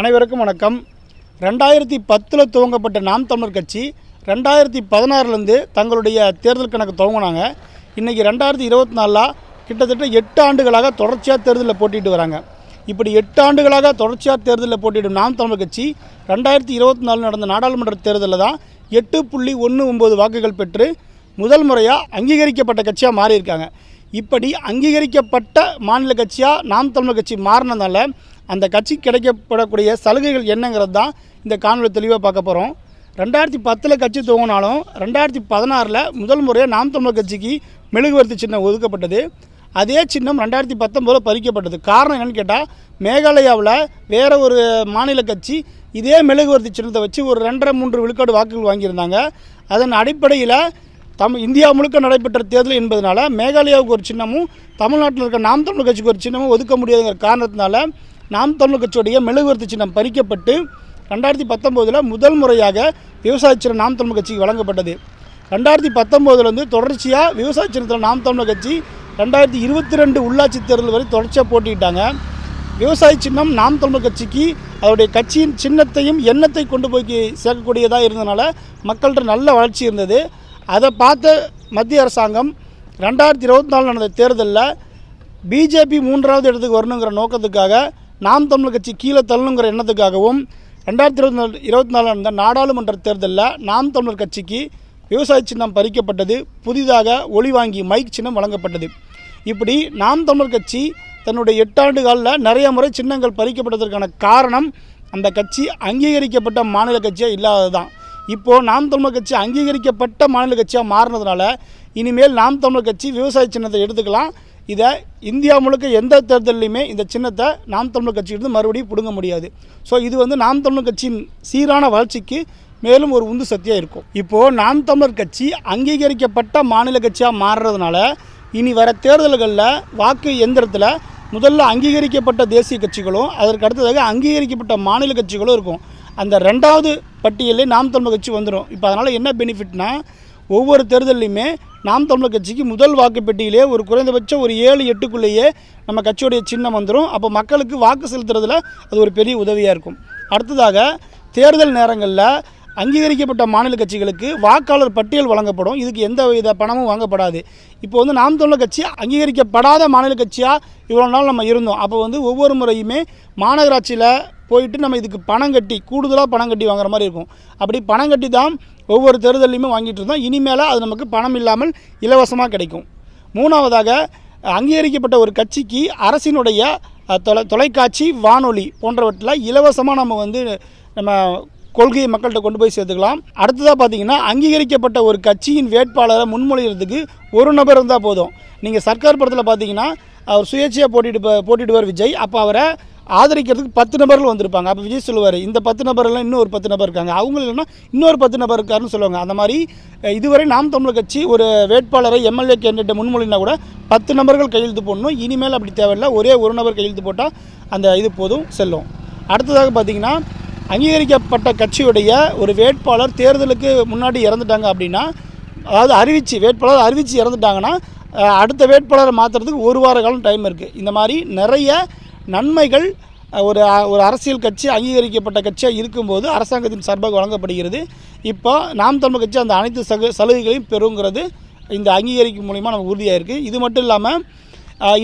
அனைவருக்கும் வணக்கம். ரெண்டாயிரத்தி பத்தில் துவங்கப்பட்ட நாம் தமிழர் கட்சி ரெண்டாயிரத்தி பதினாறுலேருந்து தங்களுடைய தேர்தல் கணக்கு துவங்கினாங்க. இன்றைக்கி ரெண்டாயிரத்தி இருபத்தி நாலில் கிட்டத்தட்ட எட்டு ஆண்டுகளாக தொடர்ச்சியாக தேர்தலில் போட்டிட்டு வராங்க. இப்படி எட்டு ஆண்டுகளாக தொடர்ச்சியாக தேர்தலில் போட்டியிடும் நாம் தமிழர் கட்சி ரெண்டாயிரத்தி இருபத்தி நாலு நடந்த நாடாளுமன்ற தேர்தலில் தான் எட்டு புள்ளி ஒன்று ஒம்பது வாக்குகள் பெற்று முதல் முறையாக அங்கீகரிக்கப்பட்ட கட்சியாக மாறியிருக்காங்க. இப்படி அங்கீகரிக்கப்பட்ட மாநில கட்சியாக நாம் தமிழர் கட்சி மாறினதால அந்த கட்சி கிடைக்கப்படக்கூடிய சலுகைகள் என்னங்கிறது தான் இந்த காணொலி தெளிவாக பார்க்க போகிறோம். ரெண்டாயிரத்தி பத்தில் கட்சி துவங்கினாலும் ரெண்டாயிரத்தி பதினாறில் முதல் முறையாக நாம் தமிழர் கட்சிக்கு மெழுகுவர்த்தி சின்னம் ஒதுக்கப்பட்டது. அதே சின்னம் ரெண்டாயிரத்தி பத்தொம்போதில் பறிக்கப்பட்டது. காரணம் என்னென்னு கேட்டால் மேகாலயாவில் வேறு ஒரு மாநில கட்சி இதே மெழுகுவர்த்தி சின்னத்தை வச்சு ஒரு ரெண்டரை மூன்று விழுக்காடு வாக்குகள் வாங்கியிருந்தாங்க. அதன் அடிப்படையில் தம் இந்தியா முழுக்க நடைபெற்ற தேர்தல் என்பதனால மேகாலயாவுக்கு ஒரு சின்னமும் தமிழ்நாட்டில் இருக்க நாம் தமிழ் கட்சிக்கு ஒரு சின்னமும் ஒதுக்க முடியாதுங்கிற காரணத்தினால நாம் தமிழ் கட்சியுடைய மெழுகுவர்த்தி சின்னம் பறிக்கப்பட்டு ரெண்டாயிரத்தி பத்தொம்போதில் முதல் முறையாக விவசாய சின்னம் நாம் தமிழ் கட்சிக்கு வழங்கப்பட்டது. ரெண்டாயிரத்தி பத்தொம்போதுலேருந்து தொடர்ச்சியாக விவசாய சின்னத்தில் நாம் தமிழ் கட்சி ரெண்டாயிரத்தி இருபத்தி ரெண்டு உள்ளாட்சி தேர்தல் வரை தொடர்ச்சியாக போட்டியிட்டாங்க. விவசாய சின்னம் நாம் தமிழ் கட்சிக்கு அவருடைய கட்சியின் சின்னத்தையும் எண்ணத்தை கொண்டு போய் சேர்க்கக்கூடியதாக இருந்ததுனால மக்கள்கிட்ட நல்ல வளர்ச்சி இருந்தது. அதை பார்த்த மத்திய அரசாங்கம் ரெண்டாயிரத்தி இருபத்தி நாலு நடந்த தேர்தலில் பிஜேபி மூன்றாவது இடத்துக்கு வரணுங்கிற நோக்கத்துக்காக நாம் தமிழ் கட்சி கீழே தள்ளணுங்கிற எண்ணத்துக்காகவும் ரெண்டாயிரத்தி இருபத்தி நாலு இருபத்தி நாலு நடந்த நாடாளுமன்ற தேர்தலில் நாம் தமிழர் கட்சிக்கு விவசாய சின்னம் பறிக்கப்பட்டது புதிதாக ஒளி வாங்கி மைக் சின்னம் வழங்கப்பட்டது. இப்படி நாம் தமிழர் கட்சி தன்னுடைய எட்டாண்டு காலில் நிறைய முறை சின்னங்கள் பறிக்கப்பட்டதற்கான காரணம் அந்த கட்சி அங்கீகரிக்கப்பட்ட மாநில கட்சியாக இல்லாதது தான். இப்போது நாம் தமிழர் கட்சி அங்கீகரிக்கப்பட்ட மாநில கட்சியாக மாறினதுனால இனிமேல் நாம் தமிழர் கட்சி விவசாய சின்னத்தை எடுத்துக்கலாம் இதை இந்தியா முழுக்க எந்த தேர்தல்லையுமே இந்த சின்னத்தை நாம் தமிழர் கட்சியிலிருந்து மறுபடியும் பிடுங்க முடியாது. ஸோ இது வந்து நாம் தமிழர் கட்சியின் சீரான வளர்ச்சிக்கு மேலும் ஒரு உந்து சக்தியாக இருக்கும். இப்போது நாம் தமிழர் கட்சி அங்கீகரிக்கப்பட்ட மாநில கட்சியாக மாறுறதுனால இனி வர தேர்தல்களில் வாக்கு எந்திரத்தில் முதல்ல அங்கீகரிக்கப்பட்ட தேசிய கட்சிகளும் அதற்கு அடுத்ததாக அங்கீகரிக்கப்பட்ட மாநில கட்சிகளும் இருக்கும். அந்த ரெண்டாவது பட்டியலே நாம் தமிழர் கட்சி வந்துடும் இப்போ அதனால் என்ன பெனிஃபிட்னால் ஒவ்வொரு தேர்தல்லையுமே நாம் தமிழர் கட்சிக்கு முதல் வாக்கு பெட்டியிலே ஒரு குறைந்தபட்சம் ஒரு ஏழு எட்டுக்குள்ளேயே நம்ம கட்சியுடைய சின்னம் வந்துடும் அப்போ மக்களுக்கு வாக்கு செலுத்துறதுல அது ஒரு பெரிய உதவியாக இருக்கும். அடுத்ததாக தேர்தல் நேரங்களில் அங்கீகரிக்கப்பட்ட மாநில கட்சிகளுக்கு வாக்காளர் பட்டியல் வழங்கப்படும். இதுக்கு எந்த வித பணமும் வாங்கப்படாது. இப்போ வந்து நாம் தமிழர் கட்சி அங்கீகரிக்கப்படாத மாநில கட்சியாக இவ்வளோ நாள் நம்ம இருந்தோம். அப்போ வந்து ஒவ்வொரு முறையுமே மாநகராட்சியில் போயிட்டு நம்ம இதுக்கு பணம் கட்டி கூடுதலாக பணம் கட்டி வாங்குற மாதிரி இருக்கும். அப்படி பணம் கட்டி தான் ஒவ்வொரு தேர்தலையுமே வாங்கிட்டு இருந்தோம். இனிமேல் அது நமக்கு பணம் இல்லாமல் இலவசமாக கிடைக்கும். மூணாவதாக அங்கீகரிக்கப்பட்ட ஒரு கட்சிக்கு அரசினுடைய தொலை தொலைக்காட்சி வானொலி போன்றவற்றில் இலவசமாக நம்ம வந்து நம்ம கொள்கையை மக்கள்கிட்ட கொண்டு போய் சேர்த்துக்கலாம். அடுத்ததாக பார்த்தீங்கன்னா அங்கீகரிக்கப்பட்ட ஒரு கட்சியின் வேட்பாளரை முன்மொழிகிறதுக்கு ஒரு நபர் இருந்தால் போதும். நீங்கள் சர்க்கார் படத்தில் பார்த்தீங்கன்னா அவர் சுயேட்சையாக போட்டிட்டு போட்டிடுவார் விஜய். அப்போ அவரை ஆதரிக்கிறதுக்கு பத்து நபர்கள் வந்திருப்பாங்க. அப்போ விஜய் சொல்லுவார் இந்த பத்து நபர்லாம் இன்னும் ஒரு பத்து நபர் இருக்காங்க. அவங்க இல்லைன்னா இன்னொரு பத்து நபர் இருக்காருன்னு சொல்லுவாங்க. அந்த மாதிரி இதுவரை நாம் தமிழர் கட்சி ஒரு வேட்பாளரை எம்எல்ஏ கேண்டிடேட் முன்மொழினா கூட பத்து நபர்கள் கையெழுத்து போடணும். இனிமேல் அப்படி தேவையில்லை. ஒரே ஒரு நபர் கையெழுத்து போட்டால் அந்த இது போதும் செல்லும். அடுத்ததாக பார்த்தீங்கன்னா அங்கீகரிக்கப்பட்ட கட்சியுடைய ஒரு வேட்பாளர் தேர்தலுக்கு முன்னாடி இறந்துட்டாங்க அப்படின்னா அதாவது அறிவிச்சு வேட்பாளர் அறிவிச்சு இறந்துட்டாங்கன்னா அடுத்த வேட்பாளரை மாற்றுறதுக்கு ஒரு வார காலம் டைம் இருக்குது இந்த மாதிரி நிறைய நன்மைகள் ஒரு ஒரு அரசியல் கட்சி அங்கீகரிக்கப்பட்ட கட்சியாக இருக்கும்போது அரசாங்கத்தின் சார்பாக வழங்கப்படுகிறது. இப்போ நாம் தமிழ் கட்சி அந்த அனைத்து சக சலுகைகளையும் பெறுங்கிறது இந்த அங்கீகரிக்கும் மூலிமா நமக்கு உறுதியாக இருக்குது இது மட்டும் இல்லாமல்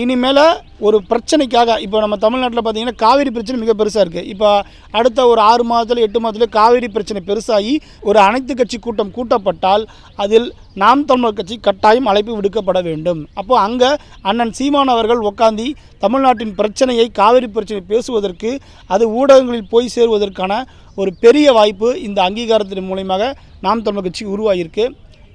இனிமேல் ஒரு பிரச்சனைக்காக இப்போ நம்ம தமிழ்நாட்டில் பார்த்தீங்கன்னா காவிரி பிரச்சனை மிக பெருசாக இருக்குது இப்போ அடுத்த ஒரு ஆறு மாதத்தில் எட்டு மாதத்தில் காவிரி பிரச்சனை பெருசாகி ஒரு அனைத்து கட்சி கூட்டம் கூட்டப்பட்டால் அதில் நாம் தமிழர் கட்சி கட்டாயம் அழைப்பு விடுக்கப்பட வேண்டும். அப்போது அங்கே அண்ணன் சீமான் அவர்கள் உட்காந்தி தமிழ்நாட்டின் பிரச்சனையை காவிரி பிரச்சனை பேசுவதற்கு அது ஊடகங்களில் போய் சேருவதற்கான ஒரு பெரிய வாய்ப்பு இந்த அங்கீகாரத்தின் மூலியமாக நாம் தமிழர் கட்சி உருவாகியிருக்கு.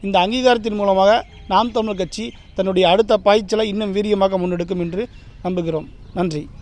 இந்த அங்கீகாரத்தின் மூலமாக நாம் தமிழர் கட்சி தன்னுடைய அடுத்த பாய்ச்சலை இன்னும் வீரியமாக முன்னெடுக்கும் என்று நம்புகிறோம். நன்றி.